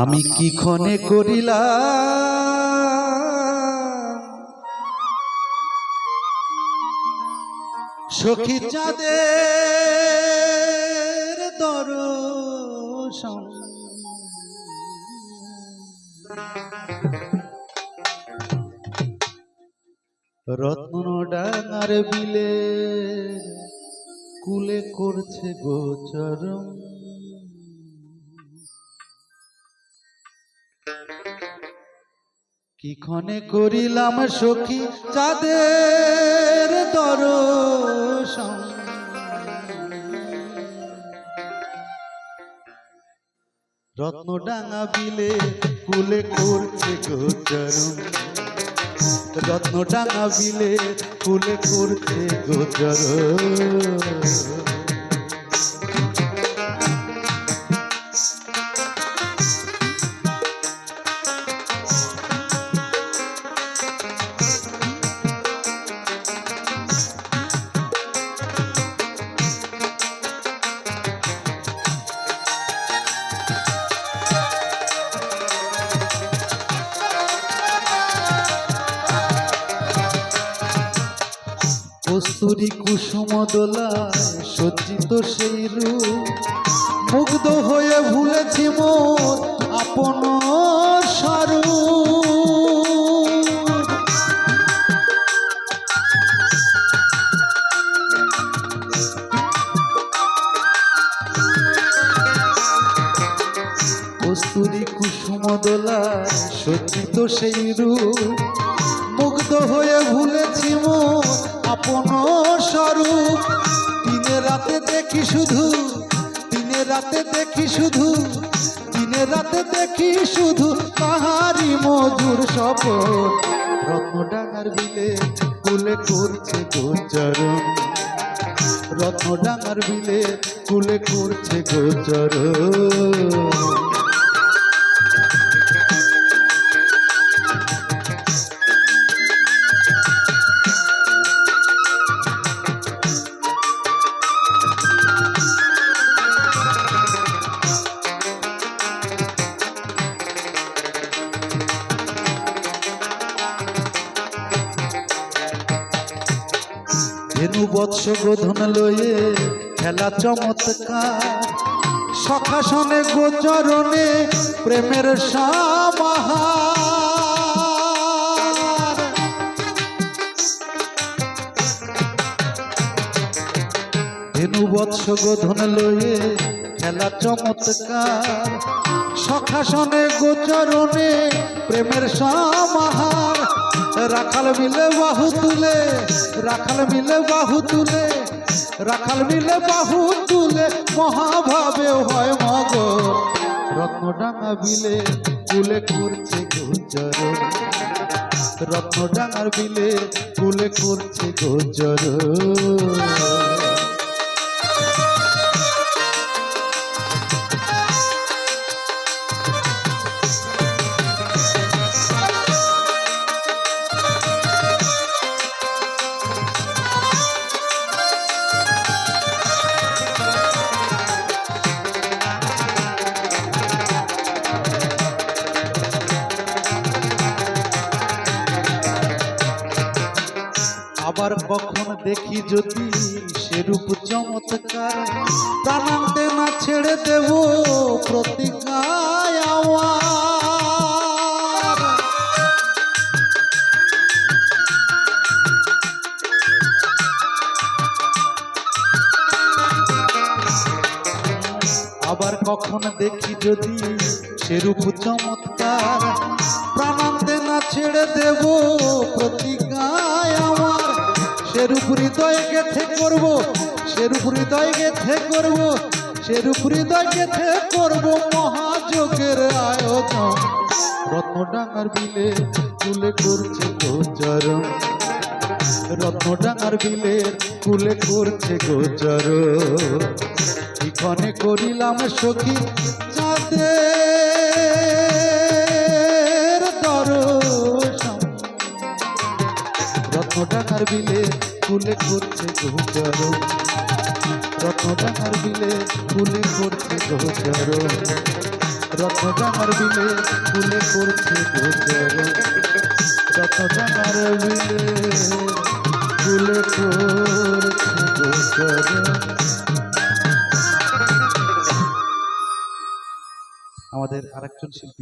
আমি কি ক্ষণে করিলাম? সখী চাঁদের দর্শন। রত্ন ডাঙার বিলে কুলে করছে গোচরম। কি ক্ষণে করিলাম সখী চাঁদের দর্শন? রত্ন ডাঙা বিলে কুলে করছে রত্ন ডাঙা বিলে কুলে করছে গোচরম কস্তুরী কুসুম দোলায় সজ্জিত সেই রূপ। মুগ্ধ হয়ে ভুলেছি মোর আপন স্বরূপ কস্তুরী কুসুম দোলায় সজ্জিত সেই রূপ। মুগ্ধ হয়ে ভুলেছি মোর দিনে রাতে দেখি শুধু, দিনে রাতে দেখি শুধু, দিনে রাতে দেখি শুধু তাহারি মধুর সপন রত্ন ডাঙার বিলে কুলে করছে গোচরণ। রত্ন ডাঙার বিলে কুলে করছে গোচরণ। ধেনু বৎস গোধন লয়ে খেলা চমৎকার। সখাসনে গোচরণে প্রেমের সমাহার। ধেনু বৎস গোধন লয়ে খেলা চমৎকার। সখাসনে গোচরণে প্রেমের সমাহার। রাখাল মিলে বাহু তুলে, রাখাল মিলে বাহু তুলে, রাখাল মিলে বাহু তুলে, মহাভাবে হয় মগ রত্নডাঙ্গা বিলে কুলে করছে গোচর রত্নডাঙ্গার বিলে কুলে করছে গোচর আবার কখন দেখি যদি সেরূপ চমৎকার। প্রাণান্তে না ছেড়ে দেব প্রতিজ্ঞায় আমার আবার কখন দেখি যদি সেরূপ চমৎকার। প্রাণান্তে না ছেড়ে দেব প্রতিজ্ঞায় আমার সেরূপ হৃদয় গেথে করব, সেরূপ হৃদয় গেথে করব, সেরূপ হৃদয় গেথে করব মহাযোগের আয়োজন। রত্নডাঙ্গার বিলে তুলে করছে গোচরণ রত্নডাঙ্গার বিলে কুলে করছে গোচর এখানে করিলাম সখী চাঁদের রত্নডাঙ্গার বিলে কুলে করছে গোচর। রত্নডাঙ্গার বিলে কুলে করছে গোচর। রত্নডাঙ্গার বিলে কুলে করছে গোচর। রত্নডাঙ্গার বিলে কুলে করছে গোচর। আমাদের আরেকজন শিল্পী